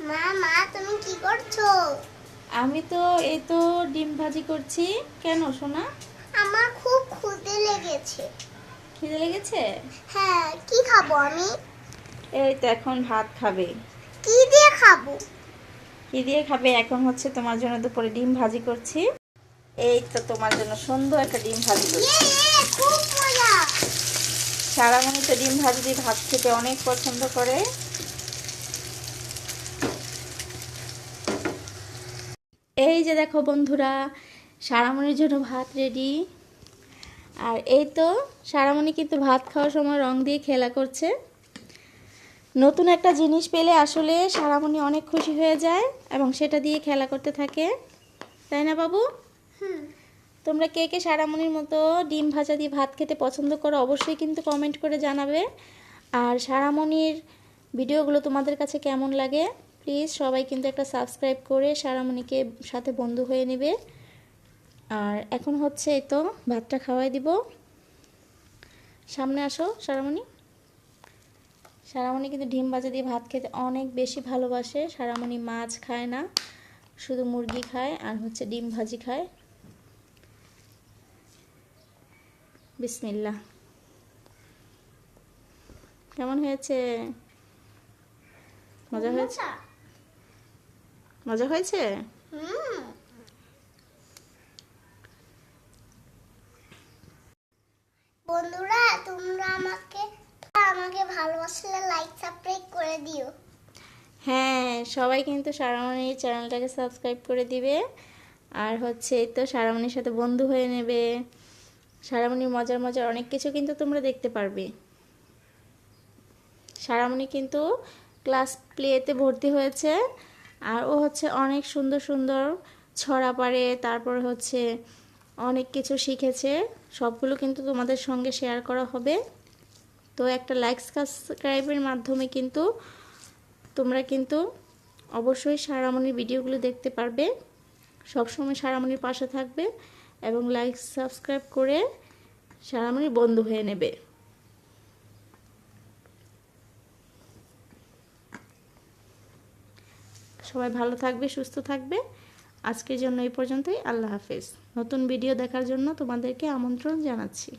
মা মা তুমি কি করছ? আমি তো এই তো ডিম ভাজি করছি। কেন সোনা? আমার খুব ক্ষুদে লেগেছে। খিদে লেগেছে? হ্যাঁ কি খাব আমি? এই তো এখন ভাত খাবে। কি দিয়ে খাব? কি দিয়ে খাবে? এখন হচ্ছে তোমার জন্য দুপুরে ডিম ভাজি করছি। এই তো তোমার জন্য সুন্দর একটা ডিম ভাজি করছি। ইয়ে, ইয়ে, খুব তো ডিম ভাজি দিয়ে ভাত খেতে অনেক পছন্দ করে। এই যে দেখো বন্ধুরা সারামণির জন্য ভাত রেডি আর এই তো সারামণি কিন্তু ভাত খাওয়ার সময় রং দিয়ে খেলা করছে। নতুন একটা জিনিস পেলে আসলে সারামণি অনেক খুশি হয়ে যায় এবং সেটা দিয়ে খেলা করতে থাকে। তাই না বাবু? তোমরা কে কে সারামণির মতো ডিম ভাজা দিয়ে ভাত খেতে পছন্দ করো অবশ্যই কিন্তু কমেন্ট করে জানাবে। আর সারামণির ভিডিওগুলো তোমাদের কাছে কেমন লাগে? প্লিজ সবাই কিন্তু একটা সাবস্ক্রাইব করে সারামণিকে সাথে বন্ধু হয়ে নেবে। আর এখন হচ্ছে এই তো ভাতটা খাওয়াই দিব। সামনে আসো, সারামণি। সারামণি কিন্তু ডিম ভাজা দিয়ে ভাত খেতে অনেক বেশি ভালোবাসে। সারামণি মাছ খায় না, শুধু মুরগি খায় আর হচ্ছে ডিম ভাজি খায়। বিসমিল্লাহ। কেমন হয়েছে? মজা হয়েছে? মজা হয়েছে? বন্ধুরা তোমরা আমাকে আমাকে ভালোবাসলে লাইক সাবস্ক্রাইব করে দিও। হ্যাঁ সবাই কিন্তু সারামণির চ্যানেলটাকে সাবস্ক্রাইব করে দিবে। আর হচ্ছে এই তো সারামণির সাথে বন্ধু হয়ে নেবে। সারামণির মজার মজার অনেক কিছু কিন্তু তোমরা দেখতে পারবে। সারামণি কিন্তু ক্লাস প্লেতে ভর্তি হয়েছে। আর ও হচ্ছে অনেক সুন্দর সুন্দর ছড়া পারে, তারপর হচ্ছে অনেক কিছু শিখেছে। সবগুলো কিন্তু তোমাদের সঙ্গে শেয়ার করা হবে। তো একটা লাইক সাবস্ক্রাইবের মাধ্যমে কিন্তু তোমরা কিন্তু অবশ্যই সারামণির ভিডিওগুলো দেখতে পারবে। সবসময় সারামণির পাশে থাকবে এবং লাইক সাবস্ক্রাইব করে সারামণির বন্ধু হয়ে নেবে। সবাই ভালো থাকবে, সুস্থ থাকবে। আজকের জন্য এই পর্যন্তই। আল্লাহ হাফেজ। নতুন ভিডিও দেখার জন্য তোমাদেরকে আমন্ত্রণ জানাচ্ছি।